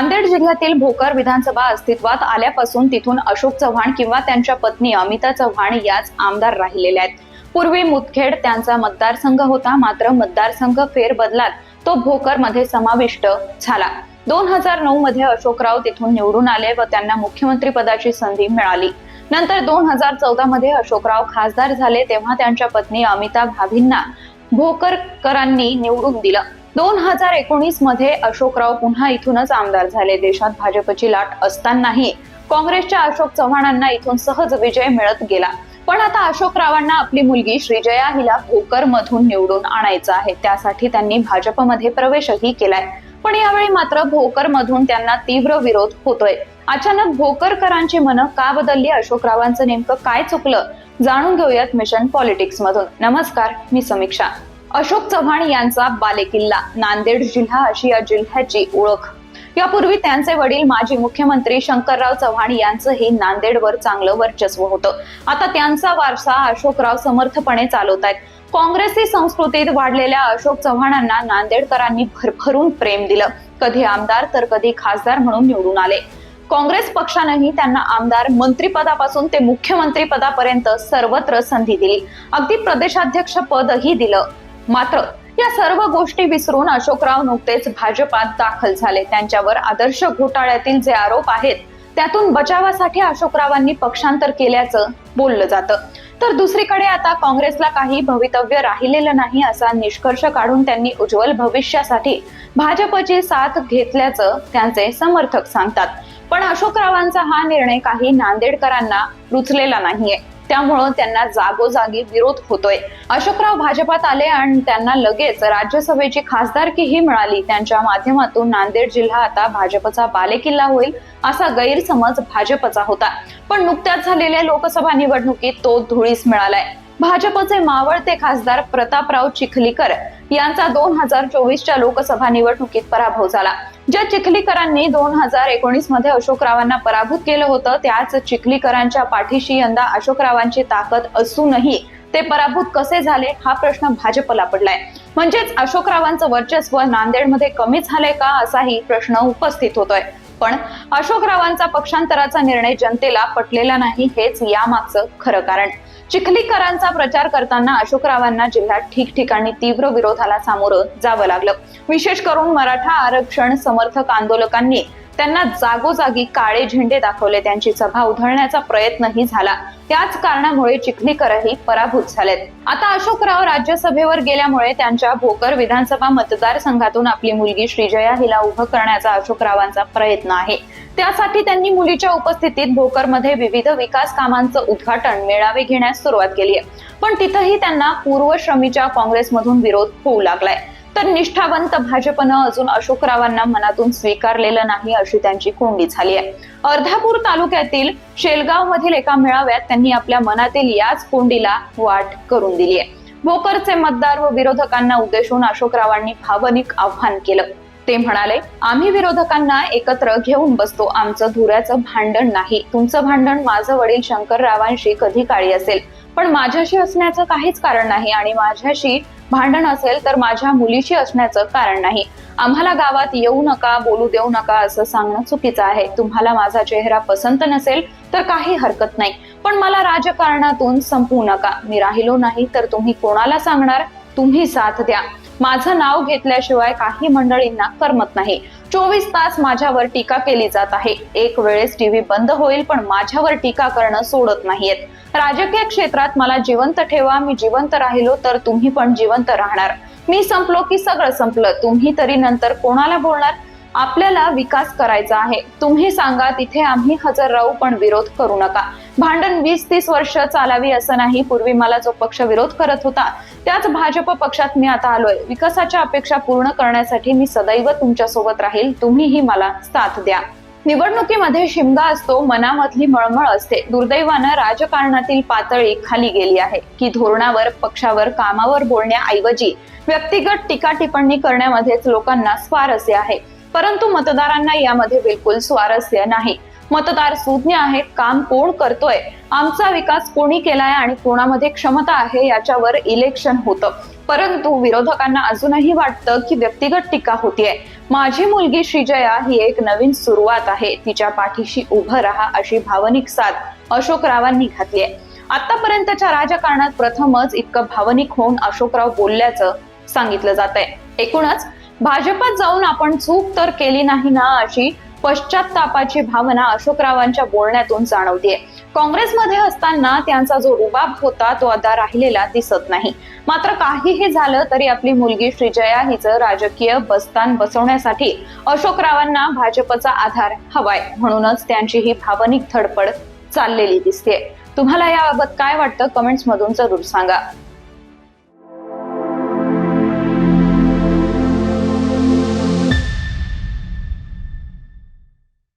नांदेड जिल्ह्यातील भोकर विधानसभा अस्तित्वात आल्यापासून तिथून अशोक चव्हाण किंवा त्यांच्या पत्नी अमिता चव्हाण याच आमदार राहिलेल्या आहेत. पूर्वी मुदखेड त्यांचा मतदारसंघ होता मात्र मतदारसंघ फेरबदलात तो भोकरमध्ये समाविष्ट झाला. दोन हजार नऊ मध्ये अशोकराव तिथून निवडून आले व त्यांना मुख्यमंत्री पदाची संधी मिळाली. नंतर दोन हजार चौदा मध्ये अशोकराव खासदार झाले तेव्हा त्यांच्या पत्नी अमिता भाभींना भोकरकरांनी निवडून दिलं. दोन हजार एकोणीसमध्ये अशोकराव पुन्हा इथूनच आमदार झाले. देशात भाजपची लाट असतानाही काँग्रेसच्या अशोक चव्हाणांना इथून सहज विजय मिळत गेला. पण आता अशोकरावांना आपली मुलगी श्रीजया हिला भोकर मधून निवडून आणायचं आहे. त्यासाठी त्यांनी भाजपमध्ये प्रवेशही केलाय. पण यावेळी मात्र भोकर मधून त्यांना तीव्र विरोध होतोय. अचानक भोकरकरांची मनं का बदलली? अशोकरावांचं नेमकं काय चुकलं? जाणून घेऊयात मिशन पॉलिटिक्स मधून नमस्कार मी समीक्षा. अशोक चव्हाण यांचा बालेकिल्ला नांदेड जिल्हा अशी या जिल्ह्याची ओळख. यापूर्वी त्यांचे वडील माजी मुख्यमंत्री शंकरराव चव्हाण यांचंही नांदेडवर चांगलं वर्चस्व होतं. आता त्यांचा वारसा अशोकराव समर्थपणे चालवत आहेत. काँग्रेसी संस्कृतीत वाढलेल्या अशोक चव्हाणांना नांदेडकरांनी भरभरून प्रेम दिलं. कधी आमदार तर कधी खासदार म्हणून निवडून आले. काँग्रेस पक्षानंही त्यांना आमदार मंत्रिपदापासून ते मुख्यमंत्री पदापर्यंत सर्वत्र संधी दिली. अगदी प्रदेशाध्यक्ष पदही दिलं. मात्र या सर्व गोष्टी विसरून अशोकराव नुकतेच भाजपात दाखल झाले. त्यांच्यावर आदर्श घोटाळ्यातील जे आरोप आहेत त्यातून बचावासाठी अशोकरावांनी पक्षांतर केल्याचं बोललं जातं. तर दुसरीकडे आता काँग्रेसला काही भवितव्य राहिलेलं नाही असा निष्कर्ष काढून त्यांनी उज्ज्वल भविष्यासाठी भाजपची साथ घेतल्याचं त्यांचे समर्थक सांगतात. पण अशोकरावांचा हा निर्णय काही नांदेडकरांना रुचलेला नाहीये. त्यामुळं त्यांना जागोजागी विरोध होतोय. अशोकराव भाजपात आले आणि त्यांना लगेच राज्यसभेची खासदारकीही मिळाली. त्यांच्या माध्यमातून नांदेड जिल्हा आता भाजपचा बालेकिल्ला होईल असा गैरसमज भाजपचा होता. पण नुकत्याच झालेल्या लोकसभा निवडणुकीत तो धुळीस मिळालाय. भाजपचे मावळते खासदार प्रतापराव चिखलीकर यांचा दोन हजार चोवीसच्या लोकसभा निवडणुकीत पराभव झाला. ज्या चिखलीकरांनी दोन हजार एकोणीसमध्ये अशोकरावांना पराभूत केलं होतं त्याच चिखलीकरांच्या पाठीशी यंदा अशोकरावांची ताकद असूनही ते पराभूत कसे झाले हा प्रश्न भाजपला पडलाय. म्हणजेच अशोकरावांचं वर्चस्व नांदेडमध्ये कमी झालंय का असाही प्रश्न उपस्थित होतोय. पण अशोकरावांचा पक्षांतराचा निर्णय जनतेला पटलेला नाही हेच यामागचं खरं कारण. चिखलीकरांचा प्रचार करताना अशोकरावांना जिल्ह्यात ठिकठिकाणी तीव्र विरोधाला सामोरं जावं लागलं. विशेष करून मराठा आरक्षण समर्थक आंदोलकांनी त्यांना जागोजागी काळे झेंडे दाखवले. त्यांची सभा उधळण्याचा प्रयत्नही झाला. त्याच कारणामुळे चिखलीकरही पराभूत झालेत. आता अशोकराव राज्यसभेवर गेल्यामुळे त्यांच्या भोकर विधानसभा मतदारसंघातून आपली मुलगी श्रीजया हिला उभं करण्याचा अशोकरावांचा प्रयत्न आहे. त्यासाठी त्यांनी मुलीच्या उपस्थितीत भोकरमध्ये विविध विकास कामांचं उद्घाटन मेळावे घेण्यास सुरुवात केली आहे. पण तिथंही त्यांना पूर्वश्रमीच्या काँग्रेसमधून विरोध होऊ लागलाय. तर निष्ठावंत भाजपनं अजून अशोकरावांना मनातून स्वीकारलेलं नाही अशी त्यांची कोंडी झाली आहे. अर्धापूर तालुक्यातील शेलगाव मधील एका मेळाव्यात त्यांनी आपल्या मनातील याच कोंडीला वाट करून दिली आहे. भोकरचे मतदार व विरोधकांना उद्देशून अशोकरावांनी भावनिक आव्हान केलं. ते म्हणाले आम्ही विरोधकांना एकत्र घेऊन बसतो. आमचं धुऱ्याचं भांडण नाही. तुमचं भांडण माझं वडील शंकररावांशी कधी काळी असेल. पण माझ्याशी असण्याचं काहीच कारण नाही आणि माझ्याशी भांडण असेल तर माझ्या मुलीशी असण्याचं कारण नाही. आम्हाला गावात येऊ नका बोलू देऊ नका असं सांगणं चुकीचं आहे. तुम्हाला माझा चेहरा पसंत नसेल तर काही हरकत नाही. पण मला राजकारणातून संपवू नका. मी राहिलो नाही तर तुम्ही कोणाला सांगणार? तुम्ही साथ द्या. माझं नाव घेतल्याशिवाय काही मंडळींना करमत नाही. चोवीस तास माझ्यावर टीका केली जात आहे. एक वेळेस टीव्ही बंद होईल पण माझ्यावर टीका करणं सोडत नाहीयेत. राजकीय क्षेत्रात मला जिवंत ठेवा मी जिवंत राहिलो तर तुम्ही पण जिवंत राहणार. मी संपलो की सगळं संपलं तुम्ही तरी नंतर कोणाला बोलणार? आपल्याला विकास करायचा आहे. तुम्ही सांगा तिथे आम्ही हजर राहू पण विरोध करू नका. भांडण वीस तीस वर्ष चालावी असं नाही. पूर्वी मला जो पक्ष विरोध करत होता त्याच भाजप पक्षात मी आता आलोय. विकासाच्या अपेक्षा पूर्ण करण्यासाठी मी सदैव तुमच्यासोबत राहील. तुम्हीही मला साथ द्या. निवडणुकीमध्ये शिमगा असतो मनामधली मळमळ असते. दुर्दैवानं राजकारणातील पातळी खाली गेली आहे. की धोरणावर पक्षावर कामावर बोलण्याऐवजी व्यक्तिगत टीका टिप्पणी करण्यामध्येच लोकांना स्वारस्य आहे. परंतु मतदारांना यामध्ये बिलकुल स्वारस्य नाही. मतदार सुज्ञ आहेत काम कोण करतोय? आमचा विकास कोणी केलाय आणि कोणामध्ये क्षमता आहे याच्यावर इलेक्शन होतं. परंतु विरोधकांना अजूनही वाटतं की व्यक्तिगत टीका होतीये. माझी मुलगी श्रीजया ही एक नवीन सुरुवात आहे. तिच्या पाठीशी उभं राहा अशी भावनिक साथ अशोकरावांनी घातली आहे आतापर्यंतच्या राजकारणात प्रथमच इतकं भावनिक होऊन अशोकराव बोलल्याचं सांगितलं जात आहे एकूणच भाजपात जाऊन आपण चूक तर केली नाही ना अशी पश्चातापाची भावना अशोकरावांच्या बोलण्यातून जाणवते काँग्रेसमध्ये असताना त्यांचा जो रुबाब होता तो आता राहिलेला दिसत नाही. मात्र काहीही झालं तरी आपली मुलगी श्रीजया हिचं राजकीय बस्तान बसवण्यासाठी अशोकरावांना भाजपचा आधार हवाय म्हणूनच त्यांची ही भावनिक धडपड चाललेली दिसते तुम्हाला याबाबत काय वाटतं? कमेंट्स मधून जरूर सांगा.